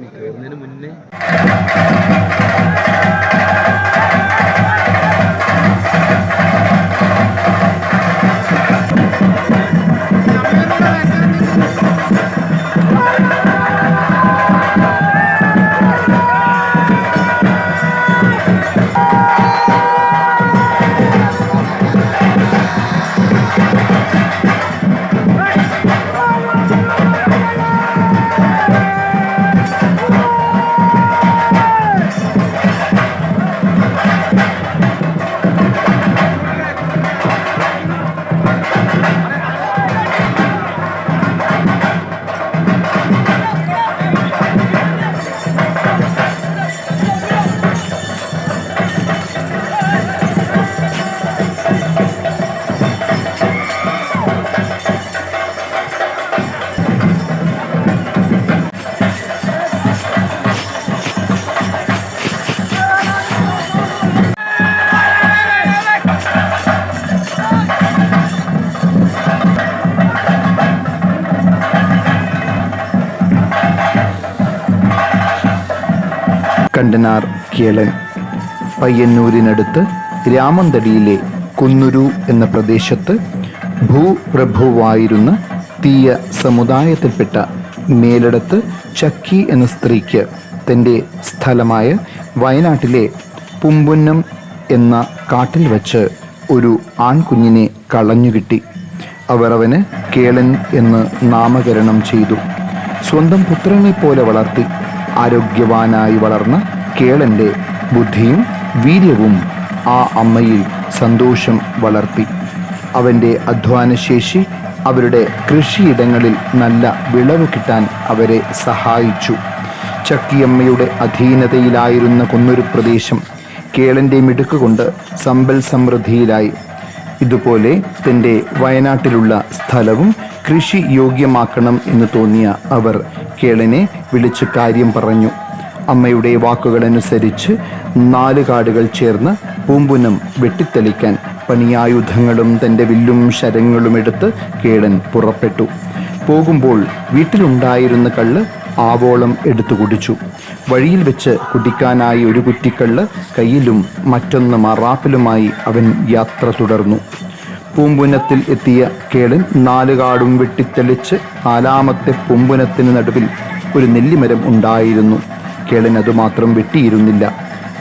മിക്കവാറുന്നതിന് മുന്നേ കണ്ടനാർ കേളൻ പയ്യന്നൂരിനടുത്ത് രാമന്തടിയിലെ കുന്നുരു എന്ന പ്രദേശത്ത് ഭൂപ്രഭുവായിരുന്ന തീയ സമുദായത്തിൽപ്പെട്ട മേലിടത്ത് ചക്കി എന്ന സ്ത്രീക്ക് തന്റെ സ്ഥലമായ വയനാട്ടിലെ പുമ്പുന്നം എന്ന കാട്ടിൽ വച്ച് ഒരു ആൺകുഞ്ഞിനെ കളഞ്ഞുകിട്ടി അവർ അവന് കേളൻ എന്ന് നാമകരണം ചെയ്തു. സ്വന്തം പുത്രനെ പോലെ വളർത്തി. ആരോഗ്യവാനായി വളർന്ന കേളന്റെ ബുദ്ധിയും വീര്യവും ആ അമ്മയിൽ സന്തോഷം വളർത്തി. അവന്റെ അധ്വാനശേഷി അവരുടെ കൃഷിയിടങ്ങളിൽ നല്ല വിളവ് കിട്ടാൻ അവരെ സഹായിച്ചു. ചക്കിയമ്മയുടെ അധീനതയിലായിരുന്ന കൊന്നൊരു പ്രദേശം കേളന്റെ മിടുക്ക് കൊണ്ട് സമ്പൽ സമൃദ്ധിയിലായി. ഇതുപോലെ തന്റെ വയനാട്ടിലുള്ള സ്ഥലവും കൃഷി യോഗ്യമാക്കണം എന്ന് തോന്നിയ അവർ കേളനെ വിളിച്ച് കാര്യം പറഞ്ഞു. അമ്മയുടെ വാക്കുകളനുസരിച്ച് നാല് കാടുകൾ ചേർന്ന് പൂമ്പുനം വെട്ടിത്തെളിക്കാൻ പണിയായുധങ്ങളും തന്റെ വില്ലും ശരങ്ങളും എടുത്ത് കേളൻ പുറപ്പെട്ടു. പോകുമ്പോൾ വീട്ടിലുണ്ടായിരുന്ന കള്ള് ആവോളം എടുത്തു കുടിച്ചു. വഴിയിൽ വെച്ച് കുടിക്കാനായി ഒരു കുറ്റിക്കള്ള് കയ്യിലും മറ്റൊന്ന് മറാപ്പിലുമായി അവൻ യാത്ര തുടർന്നു. പൂമ്പുനത്തിൽ എത്തിയ കേളൻ നാലുകാടും വെട്ടിത്തെളിച്ച് നാലാമത്തെ പൂമ്പുനത്തിന് നടുവിൽ ഒരു നെല്ലിമരം ഉണ്ടായിരുന്നു. കേളൻ അതുമാത്രം വെട്ടിയിരുന്നില്ല.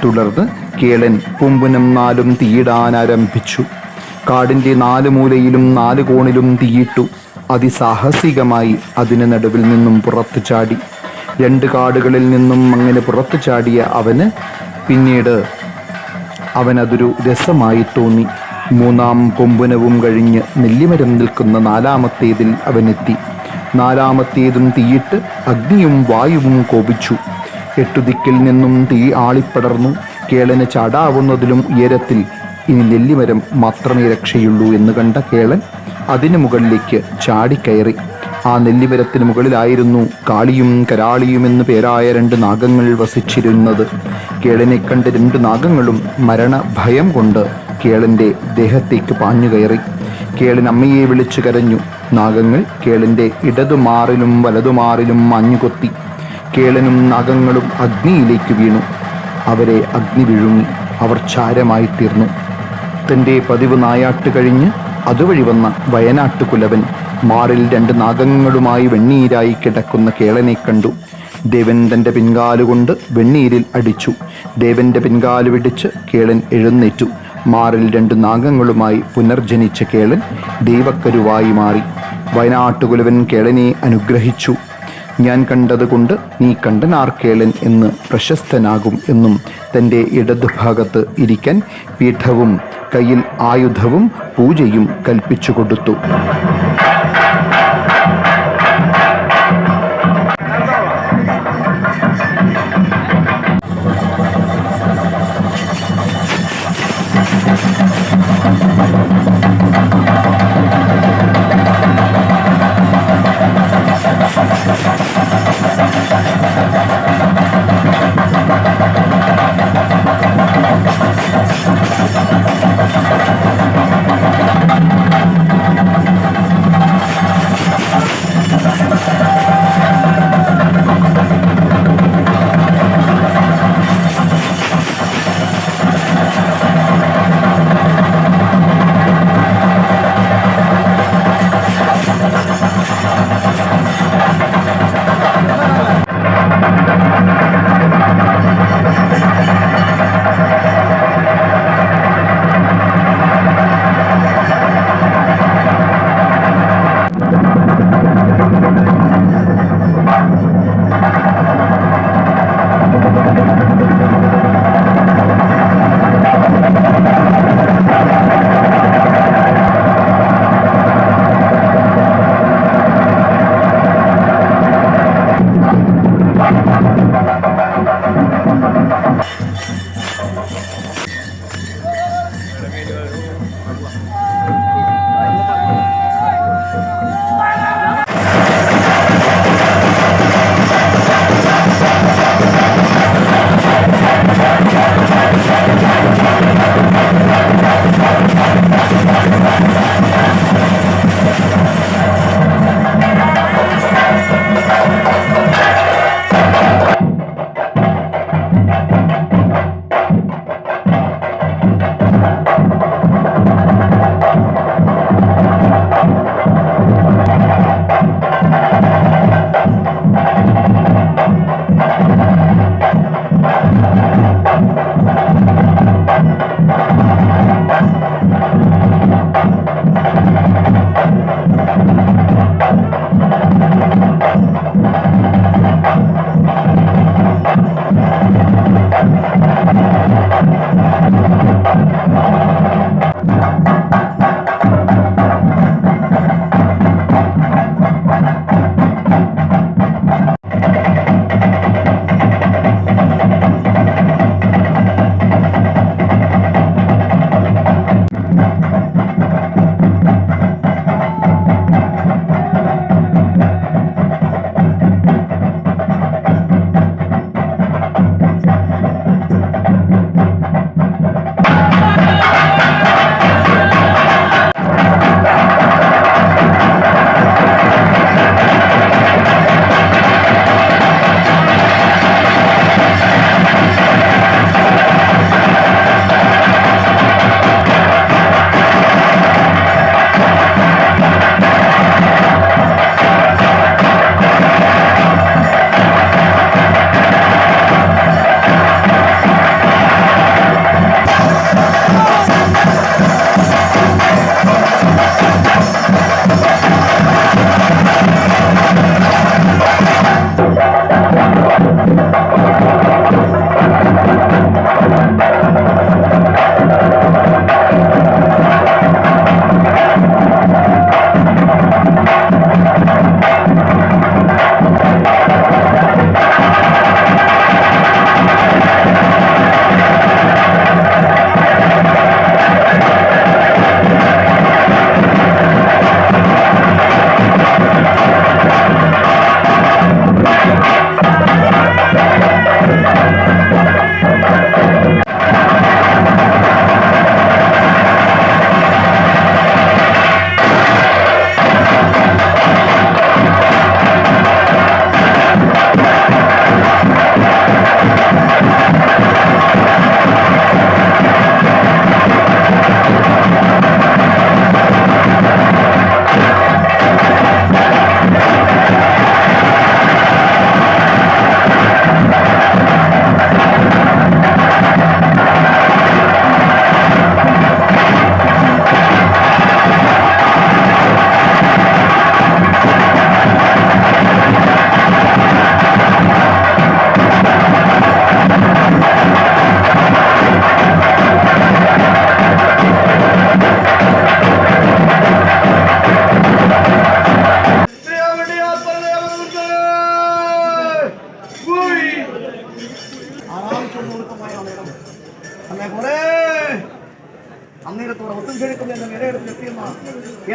തുടർന്ന് കേളൻ പൂമ്പുനം നാലും തീയിടാൻ ആരംഭിച്ചു. കാടിന്റെ നാല് മൂലയിലും നാല് കോണിലും തീയിട്ടു അതിസാഹസികമായി അതിന് നടുവിൽ നിന്നും പുറത്തു ചാടി. രണ്ട് കാടുകളിൽ നിന്നും അങ്ങനെ പുറത്തു ചാടിയ അവന് പിന്നീട് അവനതൊരു രസമായി തോന്നി. മൂന്നാം കൊമ്പുനവും കഴിഞ്ഞ് നെല്ലിമരം നിൽക്കുന്ന നാലാമത്തേതിൽ അവനെത്തി. നാലാമത്തേതും തീയിട്ട് അഗ്നിയും വായുവും കോപിച്ചു. എട്ടുദിക്കിൽ നിന്നും തീ ആളിപ്പടർന്നു. കേളന് ചാടാവുന്നതിലും ഉയരത്തിൽ ഇനി നെല്ലിമരം മാത്രമേ രക്ഷയുള്ളൂ എന്ന് കണ്ട കേളൻ അതിനു മുകളിലേക്ക് ചാടിക്കയറി. ആ നെല്ലിമരത്തിന് മുകളിലായിരുന്നു കാളിയും കരാളിയും എന്നു പേരായ രണ്ട് നാഗങ്ങൾ വസിച്ചിരുന്നത്. കേളനെ കണ്ട് രണ്ട് നാഗങ്ങളും മരണഭയം കൊണ്ട് കേളന്റെ ദേഹത്തേക്ക് പാഞ്ഞുകയറി കേളിൻ അമ്മയെ വിളിച്ചു കരഞ്ഞു. നാഗങ്ങൾ കേളിന്റെ ഇടതുമാറിലും വലതുമാറിലും മഞ്ഞുകൊത്തി. കേളനും നാഗങ്ങളും അഗ്നിയിലേക്ക് വീണു. അവരെ അഗ്നി വിഴുങ്ങി. അവർ ചാരമായി തീർന്നു. തന്റെ പതിവ് നായാട്ട് കഴിഞ്ഞ് അതുവഴി വന്ന വയനാട്ടുകുലവൻ മാറിൽ രണ്ട് നാഗങ്ങളുമായി വെണ്ണീരായി കിടക്കുന്ന കേളനെ കണ്ടു. ദേവൻ തന്റെ പിൻകാലുകൊണ്ട് വെണ്ണീരിൽ അടിച്ചു. ദേവന്റെ പിൻകാലുവിടിച്ച് കേളൻ എഴുന്നേറ്റു. മാറിൽ രണ്ട് നാഗങ്ങളുമായി പുനർജനിച്ച കേളൻ ദൈവക്കരുവായി മാറി. വയനാട്ടുകുലവൻ കേളനെ അനുഗ്രഹിച്ചു. ഞാൻ കണ്ടതുകൊണ്ട് നീ കണ്ടനാർക്കേളൻ എന്ന് പ്രശസ്തനാകും എന്നും തന്റെ ഇടതുഭാഗത്ത് ഇരിക്കാൻ പീഠവും കയ്യിൽ ആയുധവും പൂജയും കൽപ്പിച്ചു കൊടുത്തു.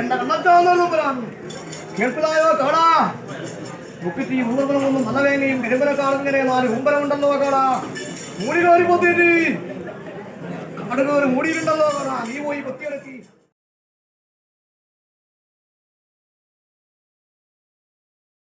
എന്റെ കേൾപ്പിലായോ കാടാ മുക്കിത്തി ഊർവനമൊന്ന് നല്ലവേങ്ങയും കരിമ്പനക്കാളിങ്ങനെ നാല് ഉണ്ടല്ലോ കാടാ മൂടി കയറി പൊത്തിയിട്ട്. കടകോര് മൂടിയിട്ടുണ്ടല്ലോ കാടാ നീ പോയി പൊത്തിയെടുക്കി.